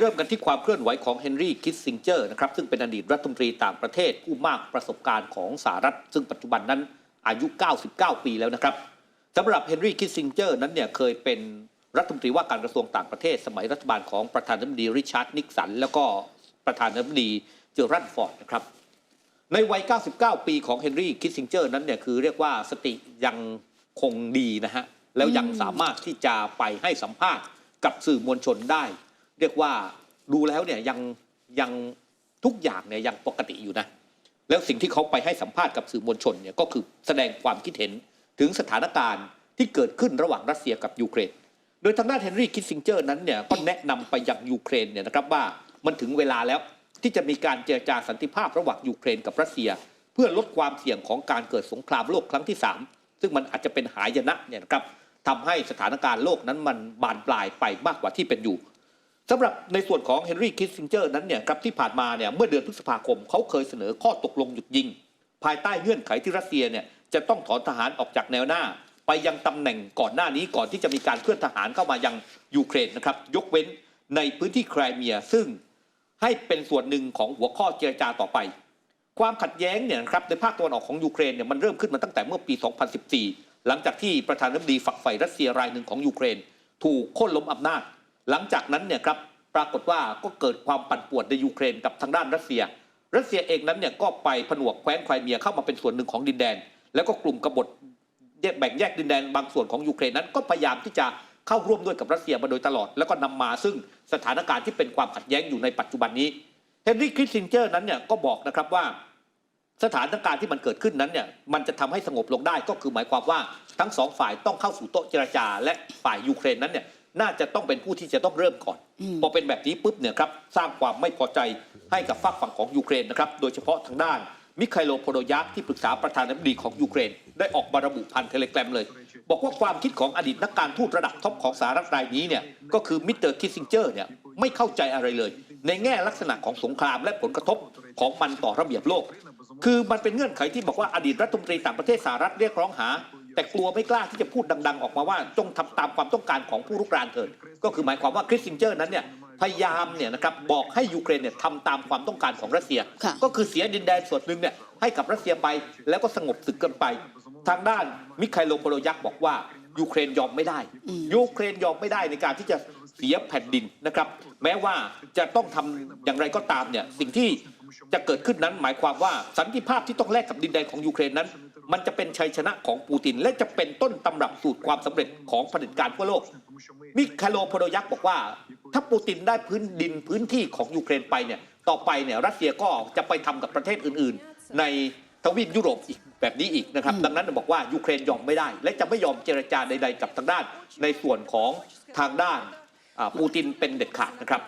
เริ่มกันที่ความเคลื่อนไหวของเฮนรี่คิสซิงเจอร์นะครับซึ่งเป็นอดีตรัฐมนตรีต่างประเทศผู้มากประสบการณ์ของสหรัฐ ซึ่งปัจจุบันนั้นอายุ 99 ปีแล้วนะครับสำหรับเฮนรี่คิสซิงเจอร์นั้นเนี่ยเคยเป็นรัฐมนตรีว่าการกระทรวงต่างประเทศ สมัยรัฐบาลของประธานาธิบดีริชาร์ดนิกสันแล้วก็ประธานาธิบดีเจอรัลด์ฟอร์ดนะครับในวัย 99 ปีของเฮนรี่คิสซิงเจอร์นั้นเนี่ยคือเรียกว่าสติยังคงดีนะฮะแล้วยังสามารถที่จะไปให้สัมภาษณ์กับสื่อมวลชนได้ เรียกว่าดูแล้วเนี่ยยังยังทุกอย่างเนี่ยยังปกติอยู่นะ แล้วสิ่งที่เขาไปให้สัมภาษณ์กับสื่อมวลชนเนี่ยก็คือแสดงความคิดเห็นถึงสถานการณ์ที่เกิดขึ้นระหว่างรัสเซียกับยูเครน โดยทางด้านเฮนรี่คิสซิงเจอร์นั้นเนี่ยก็แนะนำไปยังยูเครนเนี่ยนะครับว่ามันถึงเวลาแล้วที่จะมีการเจรจาสันติภาพระหว่างยูเครนกับรัสเซีย เพื่อลดความเสี่ยงของการเกิดสงครามโลกครั้งที่ 3 ซึ่งมันอาจจะเป็นหายนะเนี่ยนะครับทำให้สถานการณ์โลกนั้นมันบานปลายไปมากกว่าที่เป็นอยู่ สำหรับในส่วนของเฮนรี่คิสซิงเจอร์นั้นเนี่ยครับที่ผ่านมาเนี่ยเมื่อเดือนพฤษภาคมเขาเคยเสนอข้อตกลงหยุดยิง ภายใต้เงื่อนไขที่รัสเซียเนี่ยจะต้องถอนทหารออกจากแนวหน้า ไปยังตำแหน่งก่อนหน้านี้ก่อนที่จะมีการเคลื่อนทหารเข้ามายังยูเครนนะครับยกเว้นในพื้นที่ไครเมียซึ่งให้เป็นส่วนหนึ่งของหัวข้อเจรจาต่อไป ความขัดแย้งเนี่ยครับในภาคตะวันออกของยูเครนเนี่ยมันเริ่มขึ้นมาตั้งแต่เมื่อปี 2014 หลังจากที่ประธานาธิบดีฝักใฝ่รัสเซียรายหนึ่งของยูเครน ถูกโค่นล้มอำนาจ หลังจากนั้นเนี่ยครับปรากฏว่าก็เกิดความปั่นป่วนในยูเครนกับทางด้านรัสเซีย รัสเซียเองนั้นเนี่ยก็ไปผนวกแคว้นไครเมียเข้ามาเป็นส่วนหนึ่งของดินแดน แล้วก็กลุ่มกบฏแยกแบ่งแยกดินแดนบางส่วนของยูเครนนั้นก็พยายามที่จะเข้าร่วมด้วยกับรัสเซียมาโดยตลอด แล้วก็นำมาซึ่งสถานการณ์ที่เป็นความขัดแย้งอยู่ในปัจจุบันนี้เฮนรี่คริสซินเจอร์นั้นเนี่ยก็บอกนะครับว่าสถานการณ์ที่มันเกิดขึ้นนั้นเนี่ยมันจะทำให้สงบลงได้ก็คือหมายความว่าทั้งสองฝ่ายต้องเข้าสู่โต๊ะเจรจา และฝ่ายยูเครนนั้นเนี่ย น่าจะต้องเป็นผู้ที่จะต้องเริ่มก่อนพอเป็นแบบนี้ปุ๊บเนี่ยครับสร้างความไม่พอใจให้กับฝากฝั่งของยูเครนนะครับโดยเฉพาะทางด้านมิคาโลโพโดยักที่ปรึกษาประธานาธิบดีของยูเครน ได้ออกมาระบุผ่านเทเลกราฟเลย บอกว่าความคิดของอดีตนักการทูตระดับท็อปของสหรัฐรายนี้เนี่ยก็คือมิสเตอร์คิสซิงเจอร์เนี่ยไม่เข้าใจอะไรเลย ในแง่ลักษณะของสงครามและผลกระทบของมันต่อระเบียบโลก คือมันเป็นเงื่อนไขที่บอกว่าอดีตรัฐมนตรีต่างประเทศสหรัฐเรียกร้องหา แต่กลัวไม่กล้าที่จะพูดดัง ๆ ออกมาว่าจงทำตามความต้องการของผู้รุกรานเถิดก็คือหมายความว่าคริสซินเจอร์นั้นเนี่ยพยายามเนี่ยนะครับบอกให้ยูเครนเนี่ยทำตามความต้องการของรัสเซียค่ะก็คือเสียดินแดนส่วนหนึ่งเนี่ยให้กับรัสเซียไปแล้วก็สงบศึกกันไป ทางด้านมิคาโลโพโลยักบอกว่ายูเครนยอมไม่ได้ ยูเครนยอมไม่ได้ในการที่จะเสียแผ่นดินนะครับ แม้ว่าจะต้องทำอย่างไรก็ตามเนี่ยสิ่งที่จะเกิดขึ้นนั้นหมายความว่าสันติภาพที่ต้องแลกกับดินแดนของยูเครนนั้น มันจะเป็นชัยชนะของปูติน และจะเป็นต้นตำรับสูตรความสำเร็จของเผด็จการทั่วโลก มิคาโลโพโดยักบอกว่า ถ้าปูตินได้พื้นดินพื้นที่ของยูเครนไปเนี่ยต่อไปเนี่ยรัสเซียก็จะไปทำกับประเทศอื่น ๆ ในทวีปยุโรปอีกแบบนี้อีกนะครับ ดังนั้นบอกว่ายูเครนยอมไม่ได้ และจะไม่ยอมเจรจาใด ๆ กับทางด้านในส่วนของทางด้านอ่าปูตินเป็นเด็ดขาดนะครับ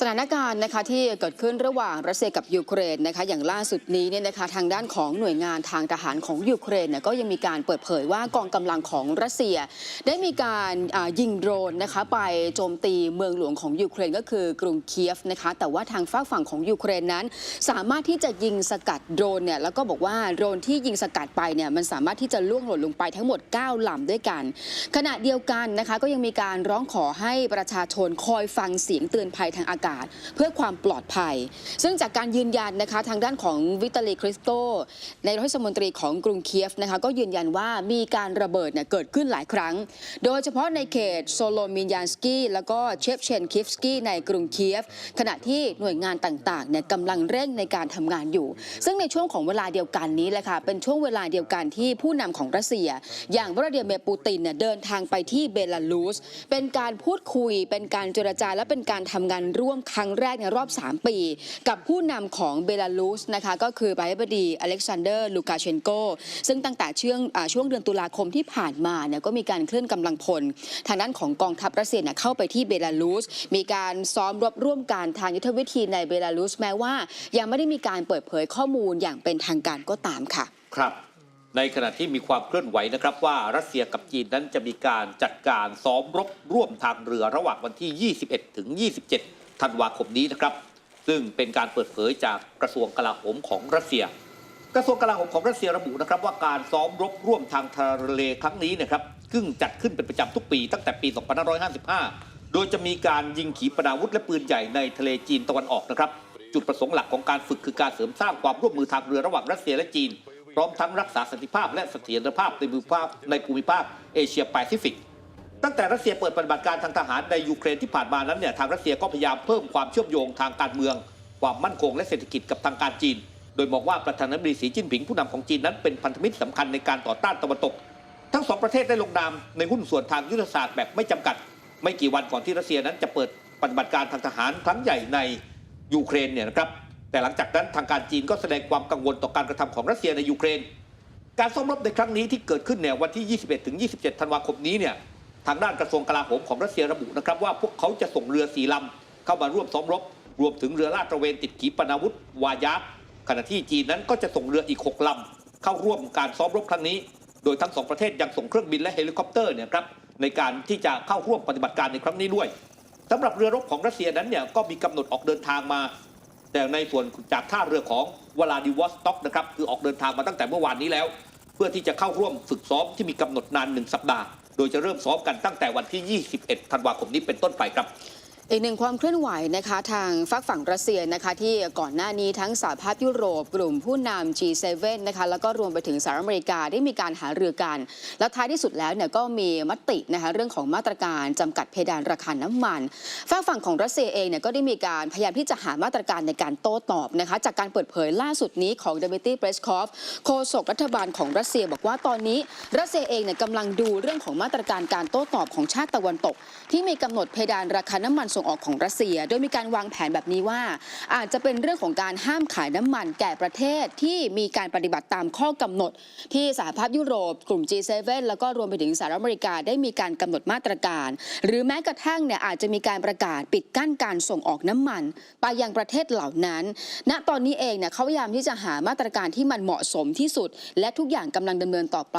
สถานการณ์นะคะที่เกิดขึ้นระหว่างรัสเซียกับยูเครนนะคะอย่างล่าสุดนี้เนี่ยนะคะทางด้านของหน่วยงานทางทหารของยูเครนเนี่ยก็ยังมีการเปิดเผยว่ากองกำลังของรัสเซีย ได้มีการยิงโดรนนะคะไปโจมตีเมืองหลวงของยูเครนก็คือกรุงเคียฟนะคะแต่ว่าทางฝากฝั่งของยูเครนนั้น สามารถที่จะยิงสกัดโดรนเนี่ยแล้วก็บอกว่าโดรนที่ยิงสกัดไปเนี่ยมันสามารถที่จะล่วงหล่นลงไปทั้งหมด 9ลำด้วยกัน ขณะเดียวกันนะคะก็ยังมีการร้องขอให้ประชาชนคอยฟังเสียงเตือนภัยทางอากาศเพื่อความปลอดภัย ซึ่งจากการยืนยันนะคะทางด้านของวิตาลีคริสโตในรัฐมนตรีของกรุงเคียฟนะคะก็ยืนยันว่ามีการระเบิดเนี่ยเกิดขึ้นหลายครั้ง โดยเฉพาะในเขตโซโลมินยานสกี้แล้วก็เชฟเชนคิฟสกี้ในกรุงเคียฟ ขณะที่หน่วยงานต่างๆเนี่ยกำลังเร่งในการทำงานอยู่ ซึ่งในช่วงของเวลาเดียวกันนี้แหละค่ะเป็นช่วงเวลาเดียวกันที่ผู้นำของรัสเซีย อย่างวลาดิเมียร์ปูตินเนี่ยเดินทางไปที่เบลารุสเป็นการพูดคุยเป็นการเจรจาและเป็นการทำงานร่วม่วมครั้งแรกในรอบ 3 ปี กับผู้นำของเบลารุสนะคะก็คือประธานาธิบดีอเล็กซานเดอร์ลูกาเชนโก ซึ่งตั้งแต่ช่วงช่วงเดือนตุลาคมที่ผ่านมาเนี่ยก็มีการเคลื่อนกำลังพล ทางด้านของกองทัพรัสเซียเนี่ยเข้าไปที่เบลารุสมีการซ้อมรบร่วมกันทางยุทธวิธีในเบลารุสแม้ว่า ยังไม่ได้มีการเปิดเผยข้อมูลอย่างเป็นทางการก็ตามค่ะ ครับในขณะที่มีความเคลื่อนไหวนะครับว่ารัสเซียกับจีนนั้นจะมีการจัดการซ้อมรบร่วมทางเรือระหว่างวันที่ 21 ถึง 27 ธันวาคมนี้นะครับ ซึ่งเป็นการเปิดเผยจากกระทรวงกลาโหมของรัสเซีย กระทรวงกลาโหมของรัสเซียระบุนะครับว่าการซ้อมรบร่วมทางทะเลครั้งนี้นะครับซึ่งจัดขึ้นเป็นประจำทุกปีตั้งแต่ปี 2555 โดยจะมีการยิงขีปนาวุธและปืนใหญ่ในทะเลจีนตะวันออกนะครับ จุดประสงค์หลักของการฝึกคือการเสริมสร้างความร่วมมือทางเรือระหว่างรัสเซียและจีน พร้อมทั้งรักษาสันติภาพและเสถียรภาพในภูมิภาคในภูมิภาคเอเชียแปซิฟิก ตั้งแต่รัสเซียเปิดปฏิบัติการทางทหารในยูเครนที่ผ่านมานั้นเนี่ยทางรัสเซียก็พยายามเพิ่มความเชื่อมโยงทางการเมือง ความมั่นคงและเศรษฐกิจกับทางการจีน โดยมองว่าประธานาธิบดีสีจิ้นผิงผู้นำของจีนนั้นเป็นพันธมิตรสำคัญในการต่อต้านตะวันตก ทั้งสองประเทศได้ลงนามในหุ้นส่วนทางยุทธศาสตร์แบบไม่จำกัด ไม่กี่วันก่อนที่รัสเซียนั้นจะเปิดปฏิบัติการทางทหารครั้งใหญ่ในยูเครนเนี่ยนะครับแต่หลังจากนั้นทางการจีนก็แสดงความกังวลต่อการกระทำของรัสเซียในยูเครน การซ้อมรบในครั้งนี้ที่เกิดขึ้นเนี่ยวันที่ 21-27 ธันวาคมนี้เนี่ย ทางด้านกระทรวงกลาโหมของรัสเซียระบุนะครับว่าพวกเขาจะส่งเรือสีลำเข้ามาร่วมซ้อมรบ รวมถึงเรือลาดตระเวนติดขีปนาวุธวายักษ์ขณะที่จีนนั้นก็จะส่งเรืออีก 6ลำเข้าร่วมการซ้อมรบครั้งนี้ โดยทั้งสองประเทศยังส่งเครื่องบินและเฮลิคอปเตอร์เนี่ยครับในการที่จะเข้าร่วมปฏิบัติการในครั้งนี้ด้วยสำหรับเรือรบของรัสเซียนั้นเนี่ยก็มีกำหนดออกเดินทางมา แต่ในส่วนจากท่าเรือของวลาดิวอสต็อกนะครับคือออกเดินทางมาตั้งแต่เมื่อวานนี้แล้ว เพื่อที่จะเข้าร่วมฝึกซ้อมที่มีกำหนดนานหนึ่งสัปดาห์ โดยจะเริ่มซ้อมกันตั้งแต่วันที่ 21 ธันวาคมนี้เป็นต้นไปครับ อีกหนึ่งความเคลื่อนไหวนะคะทางฝักฝั่งรัสเซียนะคะที่ก่อนหน้านี้ทั้งสหภาพยุโรปกลุ่มผู้นำ G7 นะคะแล้วก็รวมไปถึงสหรัฐอเมริกาได้มีการหารือกัน แล้วท้ายที่สุดแล้วเนี่ยก็มีมตินะคะเรื่องของมาตรการจำกัดเพดานราคาน้ำมันฝักฝั่งของรัสเซียเองเนี่ยก็ได้มีการพยายามที่จะหามาตรการในการโต้ตอบนะคะจากการเปิดเผยล่าสุดนี้ของดมิตรีเปรสคอฟโฆษกรัฐบาลของรัสเซียบอกว่าตอนนี้รัสเซียเองเนี่ยกำลังดูเรื่องของมาตรการการโต้ตอบของชาติตะวันตก ที่มีกำหนดเพดานราคาน้ำมันส่งออกของรัสเซีย โดยมีการวางแผนแบบนี้ว่า อาจจะเป็นเรื่องของการห้ามขายน้ำมันแก่ประเทศที่มีการปฏิบัติตามข้อกำหนด ที่สหภาพยุโรป กลุ่ม G7 แล้วก็รวมไปถึงสหรัฐอเมริกาได้มีการกำหนดมาตรการ หรือแม้กระทั่งเนี่ยอาจจะมีการประกาศปิดกั้นการส่งออกน้ำมัน ไปยังประเทศเหล่านั้น ณตอนนี้เองเนี่ยเขาพยายามที่จะหามาตรการที่มันเหมาะสมที่สุด และทุกอย่างกำลังดำเนินต่อไป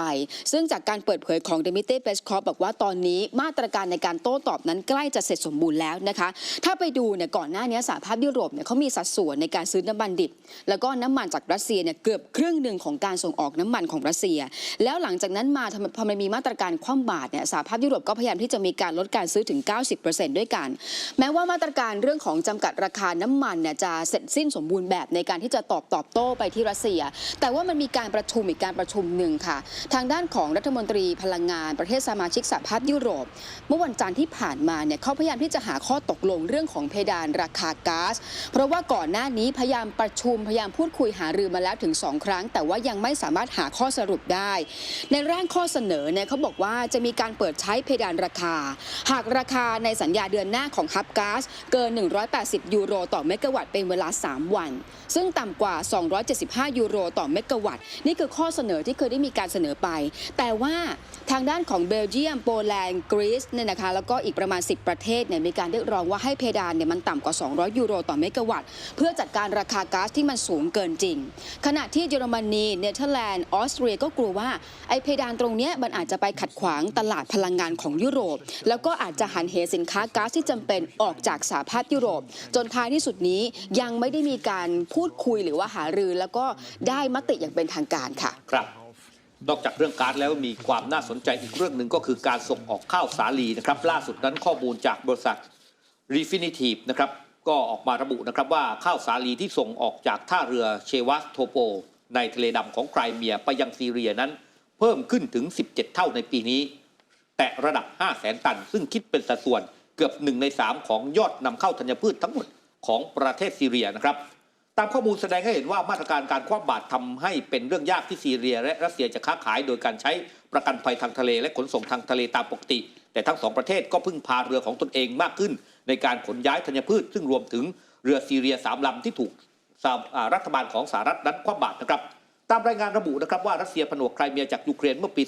ซึ่งจากการเปิดเผยของเดมิเต้เปสคอฟบอกว่าตอนนี้มาตรการในการโต้ตอบนั้นใกล้จะเสร็จสมบูรณ์แล้วนะคะ ถ้าไปดูเนี่ยก่อนหน้านี้สหภาพยุโรปเนี่ยเขามีสัดส่วนในการซื้อน้ำมันดิบ แล้วก็น้ำมันจากรัสเซียเนี่ยเกือบครึ่งหนึ่งของการส่งออกน้ำมันของรัสเซีย แล้วหลังจากนั้นมาพอมันมีมาตรการคว่ำบาตรเนี่ยสหภาพยุโรปก็พยายามที่จะมีการลดการซื้อถึง 90%ด้วยกัน แม้ว่ามาตรการเรื่องของจำกัดราคาน้ำมันเนี่ยจะเสร็จสิ้นสมบูรณ์แบบในการที่จะตอบตอบโต้ไปที่รัสเซีย แต่ว่ามันมีการประชุมอีกการประชุมหนึ่งค่ะ ทางด้านของรัฐมนตรีพลังงานประเทศสมาชิกสหภาพยุโรป เมื่อวันจันทร์ที่ผ่านมาเนี่ยเขาพยายามที่จะหาข้อตกลงเรื่องของเพดานราคาก๊าซ เพราะว่าก่อนหน้านี้พยายามประชุมพยายามพูดคุยหารือมาแล้วถึง 2 ครั้ง แต่ว่ายังไม่สามารถหาข้อสรุปได้ ในร่างข้อเสนอเนี่ยเขาบอกว่าจะมีการเปิดใช้เพดานราคา หากราคาในสัญญาเดือนหน้าของฮับก๊าซเกิน 180 ยูโรต่อเมกะวัตต์เป็นเวลา 3 วัน ซึ่งต่ำกว่า 275 ยูโรต่อเมกะวัตต์นี่คือข้อเสนอที่เคยได้มีการเสนอไป แต่ว่า ทางด้านของเบลเยียมโปแลนด์กรีซเนี่ยนะคะแล้วก็อีกประมาณ 10 ประเทศเนี่ยมีการเรียกร้องว่าให้เพดานเนี่ยมันต่ำกว่า 200 ยูโรต่อเมกะวัตต์ เพื่อจัดการราคาก๊าซที่มันสูงเกินจริง ขณะที่เยอรมนีเนเธอร์แลนด์ออสเตรียก็กลัวว่าไอ้เพดานตรงเนี้ยมันอาจจะไปขัดขวางตลาดพลังงานของยุโรป แล้วก็อาจจะหันเหสินค้าก๊าซที่จำเป็นออกจากสหภาพยุโรป จนท้ายที่สุดนี้ยังไม่ได้มีการพูดคุยหรือว่าหารือแล้วก็ได้มติอย่างเป็นทางการค่ะครับ นอกจากเรื่องการแล้วมีความน่าสนใจอีกเรื่องหนึ่งก็คือการส่งออกข้าวสาลีนะครับ ล่าสุดนั้นข้อมูลจากบริษัท Refinitiv นะครับก็ออกมาระบุนะครับว่าข้าวสาลีที่ส่งออกจากท่าเรือเชวัสโทโป ในทะเลดำของไครเมียไปยังซีเรียนั้น เพิ่มขึ้นถึง 17 เท่าในปีนี้ แตะระดับ 5 0 0แสนตัน ซึ่งคิดเป็นสัดส่วนเกือบ 1 ใน 3 ของยอดนำเข้าธัญพืชทั้งหมดของประเทศซีเรียนะครับ ตามข้อมูลแสดงให้เห็นว่ามาตรการการคว่ำบาตรทำให้เป็นเรื่องยากที่ซีเรีย และรัสเซียจะค้าขายโดยการใช้ประกันภัยทางทะเล และขนส่งทางทะเลตามปกติ แต่ทั้งสองประเทศก็พึ่งพาเรือของตนเองมากขึ้น ในการขนย้ายธัญพืช ซึ่งรวมถึงเรือซีเรียสามลำที่ถูกรัฐบาลของสหรัฐนั้นคว่ำบาตรนะครับ ตามรายงานระบุนะครับว่ารัสเซียผนวกไครเมียจากยูเครนเมื่อปี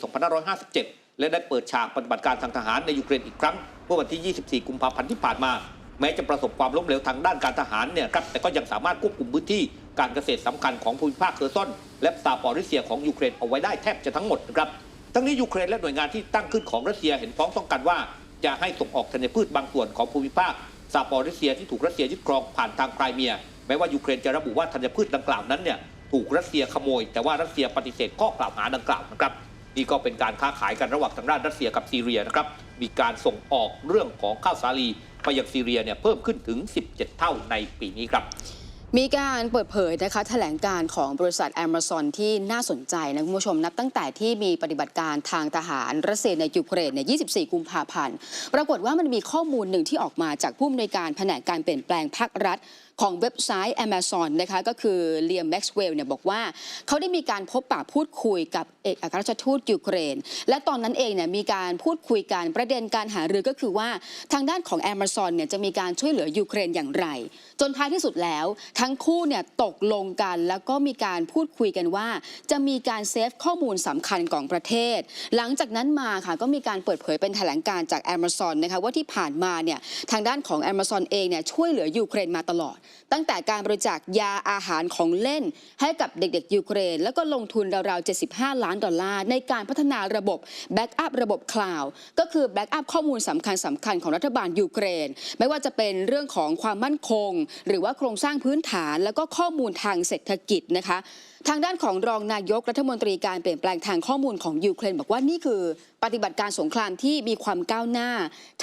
2557 และได้เปิดฉากปฏิบัติการทางทหารในยูเครนอีกครั้งเมื่อวันที่ 24 กุมภาพันธ์ที่ผ่านมา แม้จะประสบความล้มเหลวทางด้านการทหารเนี่ยครับแต่ก็ยังสามารถควบคุมพื้นที่การเกษตรสำคัญของภูมิภาคเคอร์ซอน และซาปอริเซียของยูเครนเอาไว้ได้แทบจะทั้งหมดนะครับทั้งนี้ยูเครนและหน่วยงานที่ตั้งขึ้นของรัสเซียเห็นพ้องต้องกันว่า จะให้ส่งออกธัญพืชบางส่วนของภูมิภาคซาปอริเซียที่ถูกรัสเซียยึดครองผ่านทางไครเมีย แม้ว่ายูเครนจะระบุว่าธัญพืชดังกล่าวนั้นเนี่ยถูกรัสเซียขโมย แต่ว่ารัสเซียปฏิเสธข้อกล่าวหาดังกล่าวนะครับนี่ก็เป็นการค้าขายกันระหว่างทางด้านรัสเซียกับซีเรียนะครับมีการส่งออกเรื่องของข้าวสาลีไปยังซีเรียเนี่ยเพิ่มขึ้นถึง 17 เท่าในปีนี้ครับมีการเปิดเผยนะคะแถลงการของบริษัท Amazon ที่น่าสนใจนะคุณผู้ชมนับตั้งแต่ที่มีปฏิบัติการทางทหารรัสเซียในยูเครนเนี่ย24 กุมภาพันธ์ ปรากฏว่ามันมีข้อมูลหนึ่งที่ออกมาจากผู้อำนวยการแผนกการเปลี่ยนแปลงภาครัฐ ของเว็บไซต์ Amazon นะคะก็คือเลียมแม็กซ์เวลเนี่ยบอกว่า เขาได้มีการพบปะพูดคุยกับเอกอัครราชทูตยูเครน และตอนนั้นเองเนี่ยมีการพูดคุยกันประเด็นการหารือก็คือว่าทางด้านของ Amazon เนี่ยจะมีการช่วยเหลือยูเครนอย่างไร จนท้ายที่สุดแล้ว ทั้งคู่เนี่ยตกลงกันแล้วก็มีการพูดคุยกันว่า จะมีการเซฟข้อมูลสำคัญของประเทศ หลังจากนั้นมาค่ะก็มีการเปิดเผยเป็นแถลงการจาก Amazon นะคะว่าที่ผ่านมาเนี่ยทางด้านของ Amazon เองเนี่ยช่วยเหลือยูเครนมาตลอดตั้งแต่การบริจาคยาอาหารของเล่น ให้กับเด็กๆ ยูเครน แล้วก็ลงทุนราวๆ 75 ล้านดอลลาร์ ในการพัฒนาระบบแบ็กอัพระบบคลาวด์ก็คือแบ็กอัพข้อมูลสำคัญสำคัญของรัฐบาลยูเครน ไม่ว่าจะเป็นเรื่องของความมั่นคง หรือว่าโครงสร้างพื้นฐาน แล้วก็ข้อมูลทางเศรษฐกิจนะคะทางด้านของรองนายกรัฐมนตรีการเปลี่ยนแปลงทางข้อมูลของยูเครน บอกว่านี่คือปฏิบัติการสงครามที่มีความก้าวหน้า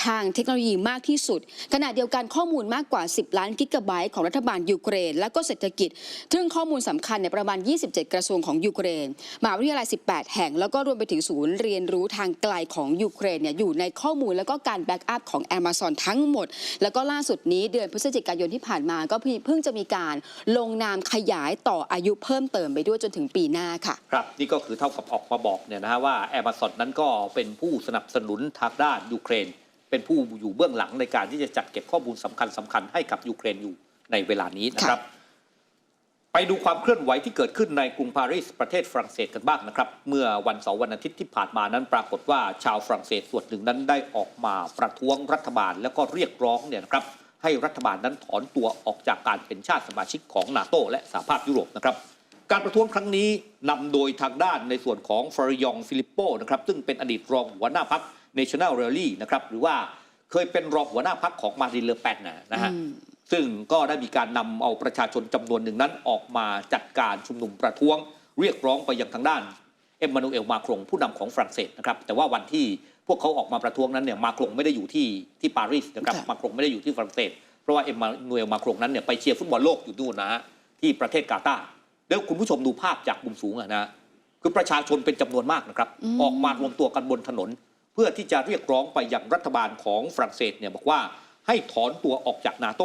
ทางเทคโนโลยีมากที่สุด ขณะเดียวกันข้อมูลมากกว่า 10 ล้านกิกะไบต์ของรัฐบาลยูเครน และก็เศรษฐกิจ ซึ่งข้อมูลสำคัญในยประมาณ 27 กระทรวงของยูเครนมหาวิทยาลัย 18 แห่ง แล้วก็รวมไปถึงศูนย์เรียนรู้ทางไกลของยูเครนเนี่ยอยู่ในข้อมูลแล้วก็การแบ็กอัพของ Amazon ทั้งหมด แล้วก็ล่าสุดนี้เดือนพฤศจิกายนที่ผ่านมาก็เพิ่งจะมีการลงนามขยายต่ออายุเพิ่มเติมไปด้วยจนถึงปีหน้าค่ะ ครับนี่ก็คือเท่ากับออกมาบอกเนี่ยนะฮะว่า Amazon นั้นก็เป็นผู้สนับสนุนทางด้านยูเครน เป็นผู้อยู่เบื้องหลังในการที่จะจัดเก็บข้อมูลสำคัญสคัญให้กับยูเครนอยู่ในเวลานี้นะครับ ไปดูความเคลื่อนไหวที่เกิดขึ้นในกรุงปารีสประเทศฝรั่งเศสกันบ้างนะครับ เมื่อวันเสาร์วันอาทิตย์ที่ผ่านมานั้นปรากฏว่าชาวฝรั่งเศสส่วนหนึ่งนั้นได้ออกมาประท้วงรัฐบาล แล้วก็เรียกร้องเนี่ยนะครับให้รัฐบาลนั้นถอนตัวออกจากการเป็นชาติสมาชิกของนาโตและสหภาพยุโรปนะครับ การประท้วงครั้งนี้นำโดยทางด้านในส่วนของฟรยองฟิลิปโปนะครับซึ่งเป็นอดีตรองหัวหน้าพรรค National Rally นะครับหรือว่าเคยเป็นรองหัวหน้าพรรคของมารินเลอแปนนะนะฮะอืมซึ่งก็ได้มีการนำเอาประชาชนจำนวนหนึ่งนั้นออกมาจัดการชุมนุมประท้วง เรียกร้องไปยังทางด้านเอ็มมานูเอลมาครงผู้นำของฝรั่งเศสนะครับแต่ว่าวันที่พวกเขาออกมาประท้วงนั้นเนี่ยมาครงไม่ได้อยู่ที่ที่ปารีสนะครับค่ะมาครงไม่ได้อยู่ที่ฝรั่งเศสเพราะว่าเอ็มมานูเอลมาครงนั้นเนี่ยไปเชียร์ฟุตบอลโลกอยู่นู่นนะฮะที่ประเทศกาตาร์ แล้วคุณผู้ชมดูภาพจากมุมสูงอะนะคือประชาชนเป็นจำนวนมากนะครับอืมออกมารวมตัวกันบนถนน เพื่อที่จะเรียกร้องไปยังรัฐบาลของฝรั่งเศสเนี่ยบอกว่าให้ถอนตัวออกจากนาโต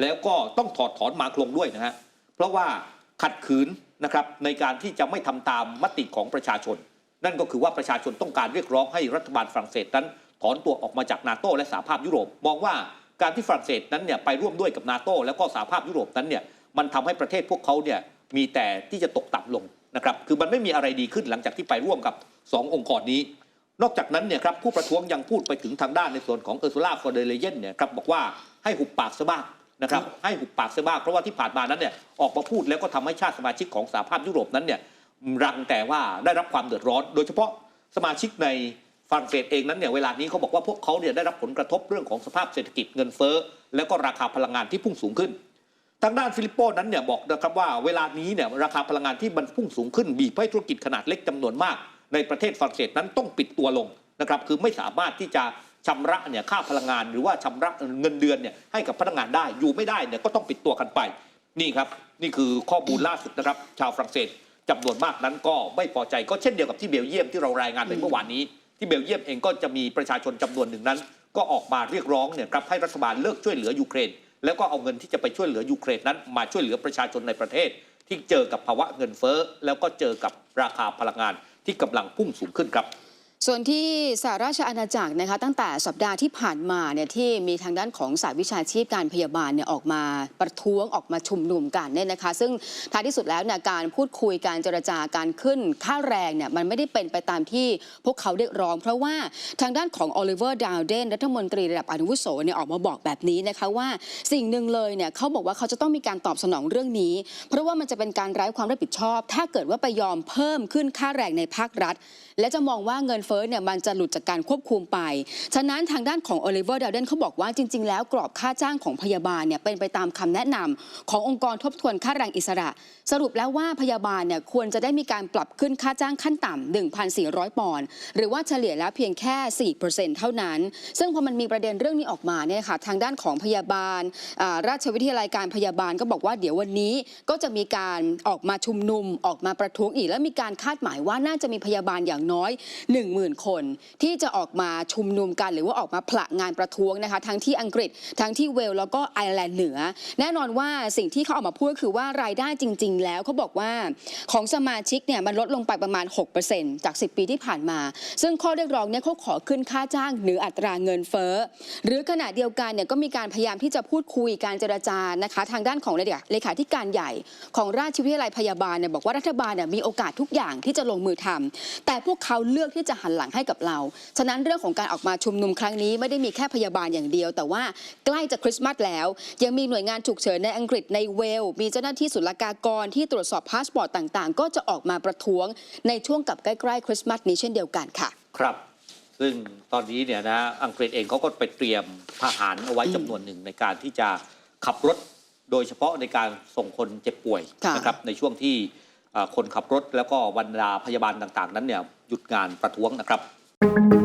แล้วก็ต้องถอดถอนมาคลงด้วยนะฮะเพราะว่าขัดขืนนะครับในการที่จะไม่ทำตามมติของประชาชน นั่นก็คือว่าประชาชนต้องการเรียกร้องให้รัฐบาลฝรั่งเศสนั้น ถอนตัวออกมาจากนาโตและสหภาพยุโรป มองว่าการที่ฝรั่งเศสนั้นเนี่ยไปร่วมด้วยกับนาโตแล้วก็สหภาพยุโรปนั้นเนี่ยมันทำให้ประเทศพวกเขาเนี่ย มีแต่ที่จะตกต่ำลงนะครับคือมันไม่มีอะไรดีขึ้นหลังจากที่ไปร่วมกับสององค์กรนี้ นอกจากนั้นเนี่ยครับผู้ประท้วงยังพูดไปถึงทางด้านในส่วนของเออร์ซูล่าฟอเดเลเยนเนี่ยครับบอกว่าให้หุบปากซะบ้างนะครับให้หุบปากซะบ้างเพราะว่าที่ผ่านมานั้นเนี่ยออกมาพูดแล้วก็ทำให้ชาติสมาชิกของสหภาพยุโรปนั้นเนี่ยรังแต่ว่าได้รับความเดือดร้อน โดยเฉพาะสมาชิกในฝรั่งเศสเองนั้นเนี่ยเวลานี้เขาบอกว่าพวกเขาเนี่ยได้รับผลกระทบเรื่องของสภาพเศรษฐกิจเงินเฟ้อแล้วก็ราคาพลังงานที่พุ่งสูงขึ้น ทางด้านฟิลิปโปนั้นเนี่ยบอกนะครับว่าเวลานี้เนี่ยราคาพลังงานที่มันพุ่งสูงขึ้นบีบให้ธุรกิจขนาดเล็กจำนวนมาก ในประเทศฝรั่งเศสนั้นต้องปิดตัวลงนะครับคือไม่สามารถที่จะชำระเนี่ยค่าพลังงานหรือว่าชำระเงินเดือนเนี่ยให้กับพนักงานได้อยู่ไม่ได้เนี่ยก็ต้องปิดตัวกันไป นี่ครับนี่คือข้อมูลล่าสุดนะครับ ชาวฝรั่งเศสจำนวนมากนั้นก็ไม่พอใจก็เช่นเดียวกับที่เบลเยียมที่เรารายงานไปเมื่อวานนี้ ที่เบลเยียมเองก็จะมีประชาชนจำนวนหนึ่งนั้น ก็ออกมาเรียกร้องเนี่ยครับให้รัฐบาลเลิกช่วยเหลือยูเครน แล้วก็เอาเงินที่จะไปช่วยเหลือยูเครนนั้น มาช่วยเหลือประชาชนในประเทศ ที่เจอกับภาวะเงินเฟ้อแล้วก็เจอกับราคาพลังงานที่กำลังพุ่งสูงขึ้นครับ ส่วนที่สหราชอาณาจักรนะคะตั้งแต่สัปดาห์ที่ผ่านมาเนี่ยที่มีทางด้านของสายวิชาชีพการพยาบาลเนี่ยออกมาประท้วงออกมาชุมนุมกันเนี่ยนะคะ ซึ่งท้ายที่สุดแล้วเนี่ยการพูดคุยการเจรจาการขึ้นค่าแรงเนี่ยมันไม่ได้เป็นไปตามที่พวกเขาเรียกร้อง เพราะว่าทางด้านของโอลิเวอร์ดาวเดนรัฐมนตรีระดับอนุวุโสเนี่ยออกมาบอกแบบนี้นะคะว่าสิ่งหนึ่งเลยเนี่ยเขาบอกว่าเขาจะต้องมีการตอบสนองเรื่องนี้ เพราะว่ามันจะเป็นการไร้ความรับผิดชอบ ถ้าเกิดว่าไปยอมเพิ่มขึ้นค่าแรงในภาครัฐ และจะมองว่าเงินเฟ้อฟ้อเนี่ยมันจะหลุดจากการควบคุมไป ฉะนั้นทางด้านของโอลิเวอร์เด l เดนเขาบอกว่าจริง ๆ แล้วกรอบค่าจ้างของพยาบาลเนี่ยเป็นไปตามคำแนะนำขององค์กรทบทวนค่าแรงอิสระ สรุปแล้วว่าพยาบาลเนี่ยควรจะได้มีการปรับขึ้นค่าจ้างขั้นต่ำ1,400 ปอนด์หรือว่าเฉลี่ยแล้วเพียงแค่ 4%เท่านั้น ซึ่งพอมันมีประเด็นเรื่องนี้ออกมาเนี่ยค่ะทางด้านของพยาบาลราชวิทยาลัยการพยาบาลก็บอกว่าเดี๋ยววันนี้ก็จะมีการออกมาชุมนุมออกมาประท้วงอีก และมีการคาดหมายว่าน่าจะมีพยาบาลอย่างน้อย10,000 คน ที่จะออกมาชุมนุมกัน หรือว่าออกมาผละงานประท้วงนะคะ ทั้งที่อังกฤษทั้งที่เวลแล้วก็ไอร์แลนด์เหนือ แน่นอนว่าสิ่งที่เขาออกมาพูดคือว่ารายได้จริง ๆ แล้วเขาบอกว่าของสมาชิกเนี่ยมันลดลงไปประมาณ 6%จาก 10 ปีที่ผ่านมา ซึ่งข้อเรียกร้องเนี่ยเขาขอขึ้นค่าจ้างเหนืออัตราเงินเฟ้อหรือขณะเดียวกันเนี่ยก็มีการพยายามที่จะพูดคุยการเจรจานะคะ ทางด้านของเลขาธิการใหญ่ ของราชวิทยาลัยพยาบาลเนี่ยบอกว่ารัฐบาลเนี่ยมีโอกาสทุกอย่างที่จะลงมือทำแต่พวกเขาเลือกที่จะหันหลังให้กับเรา ฉะนั้นเรื่องของการออกมาชุมนุมครั้งนี้ไม่ได้มีแค่พยาบาลอย่างเดียว แต่ว่าใกล้จะคริสต์มาสแล้ว ยังมีหน่วยงานฉุกเฉินในอังกฤษในเวลส์มีเจ้าหน้าที่ศุลกากรที่ตรวจสอบพาสปอร์ตต่างๆ ก็จะออกมาประท้วงในช่วงกับใกล้ๆคริสต์มาสนี้เช่นเดียวกันค่ะ ครับ ซึ่งตอนนี้เนี่ยนะอังกฤษเองเขาก็ไปเตรียมทหารเอาไว้จำนวนหนึ่งในการที่จะขับรถโดยเฉพาะในการส่งคนเจ็บป่วยค่ะนะครับในช่วงที่อ่าคนขับรถแล้วก็บรรดาพยาบาลต่าง ๆ นั้นเนี่ย หยุดงานประท้วงนะครับ